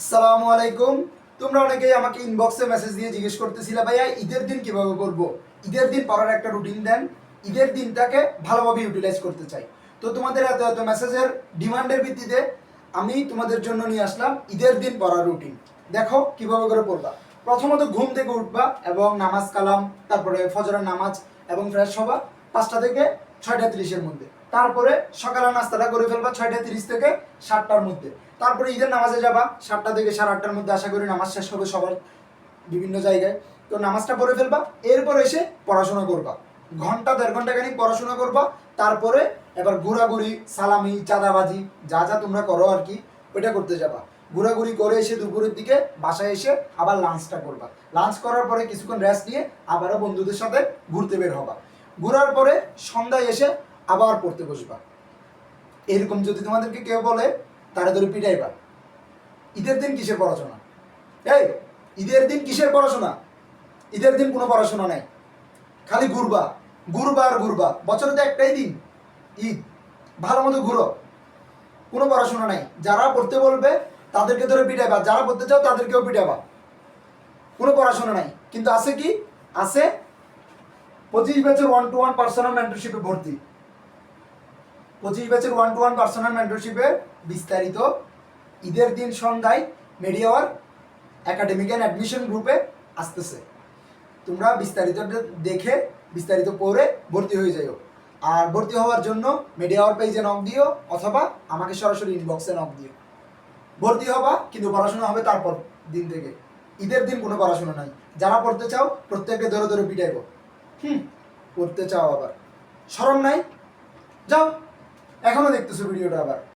আসসালামু আলাইকুম। তোমরা অনেকেই আমাকে ইনবক্সে মেসেজ দিয়ে জিজ্ঞেস করতেছিলে, ভাইয়া, ঈদের দিন কীভাবে করব? ঈদের দিন পড়ার একটা রুটিন দেন। ঈদের দিনটাকে ভালোভাবে ইউটিলাইজ করতে চাই। তো তোমাদের এত এত মেসেজের ডিমান্ডের ভিত্তিতে আমি তোমাদের জন্য নিয়ে আসলাম ঈদের দিন পড়ার রুটিন দেখো কীভাবে করে পড়বা। প্রথমত ঘুম থেকে উঠবা এবং নামাজ কালাম, তারপরে ফজরের নামাজ এবং ফ্রেশ হবা। পাঁচটা থেকে ছয়টা তিরিশের মধ্যে। তারপরে সকালে নাস্তাটা করে ফেলবা ছয়টা তিরিশ থেকে সাতটার মধ্যে। তারপরে ঈদের নামাজে যাবা, সাতটা থেকে সাড়ে আটটার মধ্যে আশা করি নামাজ শেষ হবে সবার বিভিন্ন জায়গায়। তো নামাজটা পড়ে ফেলবা, এরপর এসে পড়াশোনা করবা। ঘণ্টা, দেড় ঘণ্টা খানিক পড়াশোনা করবা, তারপরে এবার ঘোরাঘুরি, সালামি, চাঁদাবাজি, যা যা তোমরা করো আর কি, ওইটা করতে যাবা। ঘোরাঘুরি করে এসে দুপুরের দিকে বাসায় এসে আবার লাঞ্চটা করবা। লাঞ্চ করার পরে কিছুক্ষণ রেস্ট নিয়ে আবারও বন্ধুদের সাথে ঘুরতে বের হবা। ঘোরার পরে সন্ধ্যায় এসে আবার পড়তে বসবা। এরকম যদি তোমাদেরকে কেউ বলে, তারা ধরে পিটাইবা। ঈদের দিন কিসের পড়াশোনা? এই, ঈদের দিন কিসের পড়াশোনা? ঈদের দিন কোনো পড়াশোনা নাই। খালি ঘুরবা ঘুরবা আর ঘুরবা। বছরে তো একটাই দিন, ঈদ। ভালো মতো ঘুরো। কোনো পড়াশোনা নাই। যারা পড়তে বলবে, তাদেরকে ধরে পিটাইবা। যারা পড়তে চাও, তাদেরকেও পিটাবা। কোনো পড়াশোনা নাই। কিন্তু আছে কি? আছে পঁচিশ ব্যাচের ওয়ান টু ওয়ান পার্সোনাল মেন্টরশিপে ভর্তি। পঁচিশ ব্যাচের ওয়ান টু ওয়ান পার্সোনাল মেন্টরশিপে বিস্তারিত ঈদের দিন সন্ধ্যায় মেডিয়াওয়ার একাডেমিক অ্যান্ড অ্যাডমিশন গ্রুপে আসতেছে। তোমরা বিস্তারিত দেখে, বিস্তারিত পড়ে ভর্তি হয়ে যাও আর ভর্তি হওয়ার জন্য মিডিয়াওয়ার পেজে নক দিও অথবা আমাকে সরাসরি ইনবক্সে নক দিও। ভর্তি হবা, কিন্তু পড়াশোনা হবে তারপর দিন থেকে। ঈদের দিন কোনো পড়াশোনা নাই। যারা পড়তে চাও, প্রত্যেককে ধরে ধরে পিটাইব। হুম করতে চাও আবার। সরম নাই? যাও এখনও দেখতেছো ভিডিওটা আবার।